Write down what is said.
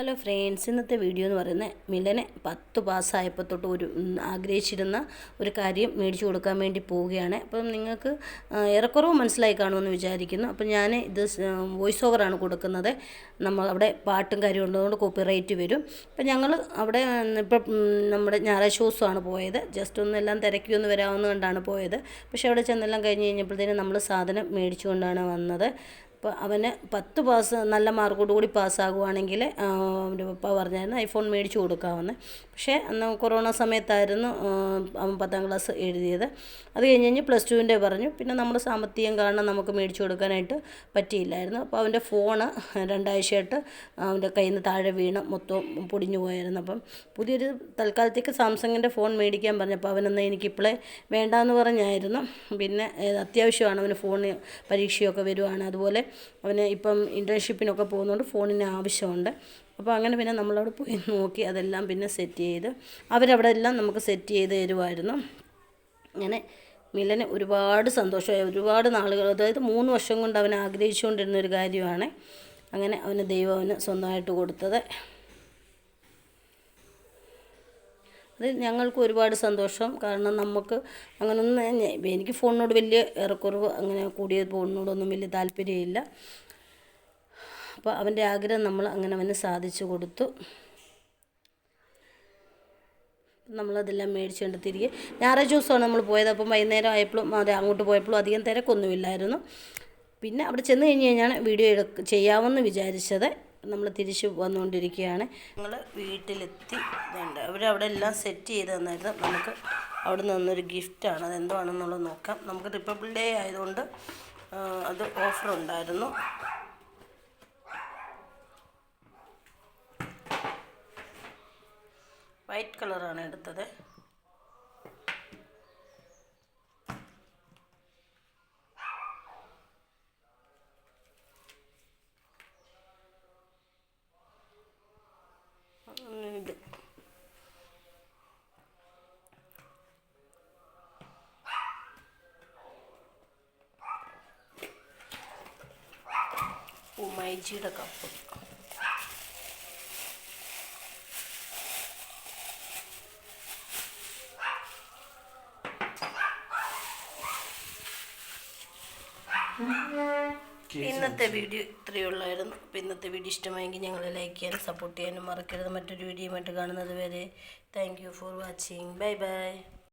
Hello friends ഇന്നത്തെ video എന്ന് പറയുന്നത് മിലനെ പത്ത് പാസ്സായപ്പോൾ തൊട്ട് ഒരു ആഗ്രഹിച്ചിരുന്ന ഒരു കാര്യം മേടിച്ചു കൊടുക്കാൻ വേണ്ടി പോവുകയാണ്. അപ്പം നിങ്ങൾക്ക് ഏറെക്കുറവ് മനസ്സിലായി കാണുമെന്ന് വിചാരിക്കുന്നു. അപ്പം ഞാൻ ഇത് വോയിസ് ഓവറാണ് കൊടുക്കുന്നത്. നമ്മൾ അവിടെ പാട്ടും കാര്യം ഉള്ളതുകൊണ്ട് കോപ്പിറൈറ്റ് വരും. അപ്പം ഞങ്ങൾ അവിടെ ഇപ്പം നമ്മുടെ ഞായറാഴ്ച ദിവസമാണ് പോയത്. ജസ്റ്റ് ഒന്നെല്ലാം തിരക്കി ഒന്ന് വരാമെന്ന് കണ്ടാണ് പോയത്. പക്ഷേ അവിടെ ചെന്നെല്ലാം കഴിഞ്ഞ് കഴിഞ്ഞപ്പോഴത്തേനും നമ്മൾ സാധനം മേടിച്ചുകൊണ്ടാണ് വന്നത്. അപ്പോൾ അവന് പത്ത് പാസ് നല്ല മാർക്കോട് കൂടി പാസ്സാകുവാണെങ്കിൽ പപ്പ പറഞ്ഞായിരുന്നു ഐഫോൺ മേടിച്ചു കൊടുക്കാമെന്ന്. പക്ഷേ അന്ന് കൊറോണ സമയത്തായിരുന്നു അവൻ പത്താം ക്ലാസ് എഴുതിയത്. അത് കഴിഞ്ഞ് കഴിഞ്ഞ് പ്ലസ് ടുവിന്റെ പറഞ്ഞു. പിന്നെ നമ്മുടെ സാമ്പത്തികം കാരണം നമുക്ക് മേടിച്ചു കൊടുക്കാനായിട്ട് പറ്റിയില്ലായിരുന്നു. അപ്പോൾ അവന്റെ ഫോണ് രണ്ടാഴ്ചയായിട്ട് അവന്റെ കയ്യിൽ നിന്ന് താഴെ വീണ് മൊത്തം പൊടിഞ്ഞു പോയായിരുന്നു. അപ്പം പുതിയൊരു തൽക്കാലത്തേക്ക് സാംസങ്ങിന്റെ ഫോൺ മേടിക്കാൻ പറഞ്ഞപ്പോൾ അവനെന്നാൽ എനിക്കിപ്പോഴേ വേണ്ടാന്ന് പറഞ്ഞായിരുന്നു. പിന്നെ അത്യാവശ്യമാണ് അവന് ഫോണ് പരീക്ഷയൊക്കെ വരുവാണ്. അതുപോലെ അവന് ഇപ്പം ഇന്റേൺഷിപ്പിനൊക്കെ പോകുന്നതുകൊണ്ട് ഫോണിന് ആവശ്യമുണ്ട്. അപ്പോൾ അങ്ങനെ പിന്നെ നമ്മളവിടെ പോയി നോക്കി അതെല്ലാം പിന്നെ സെറ്റ് ചെയ്ത് അവരവിടെ എല്ലാം നമുക്ക് സെറ്റ് ചെയ്ത് തരുമായിരുന്നു അങ്ങനെ മിലന് ഒരുപാട് സന്തോഷമായി. ഒരുപാട് നാളുകൾ അതായത് മൂന്ന് വർഷം കൊണ്ട് അവൻ ആഗ്രഹിച്ചുകൊണ്ടിരുന്ന ഒരു കാര്യമാണ്. അങ്ങനെ അവന് ദൈവം അവന് സ്വന്തമായിട്ട് കൊടുത്തത്. അത് ഞങ്ങൾക്ക് ഒരുപാട് സന്തോഷം. കാരണം നമുക്ക് അങ്ങനൊന്നും എനിക്ക് ഫോണിനോട് വലിയ ഏറെക്കുറവ് അങ്ങനെ കൂടിയ ഫോണിനോടൊന്നും വലിയ താല്പര്യമില്ല. അപ്പോൾ അവന്റെ ആഗ്രഹം നമ്മൾ അങ്ങനെ അവന് സാധിച്ചു കൊടുത്തു. നമ്മളതെല്ലാം മേടിച്ചുകൊണ്ട് തിരികെ. ഞായറാഴ്ച ദിവസമാണ് നമ്മൾ പോയത്. അപ്പം വൈകുന്നേരം ആയപ്പോഴും അതെ അങ്ങോട്ട് പോയപ്പോഴും അധികം തിരക്കൊന്നുമില്ലായിരുന്നു. പിന്നെ അവിടെ ചെന്ന് കഴിഞ്ഞ് കഴിഞ്ഞാണ് വീഡിയോ ചെയ്യാമെന്ന് വിചാരിച്ചത്. നമ്മൾ തിരിച്ച് വന്നുകൊണ്ടിരിക്കുകയാണ്. ഞങ്ങൾ വീട്ടിലെത്തി. വേണ്ട അവിടെ എല്ലാം സെറ്റ് ചെയ്ത് തന്നായിരുന്നു. നമുക്ക് അവിടെ നിന്നൊരു ഗിഫ്റ്റാണ് അതെന്താണെന്നുള്ളത് നോക്കാം. നമുക്ക് റിപ്പബ്ലിക് ഡേ ആയതുകൊണ്ട് അത് ഓഫർ ഉണ്ടായിരുന്നു. വൈറ്റ് കളറാണ് എടുത്തത്. ഇത് ഉമൈജിയുടെ കപ്പ് ഇന്നത്തെ വീഡിയോ ഇത്രയേ ഉള്ളായിരുന്നു. അപ്പോൾ ഇന്നത്തെ വീഡിയോ ഇഷ്ടമായെങ്കിൽ ഞങ്ങൾ ലൈക്ക് ചെയ്യാനും സപ്പോർട്ട് ചെയ്യാനും മറക്കരുത്. മറ്റൊരു വീഡിയോയുമായിട്ട് കാണുന്നത് വരെ thank you for watching bye bye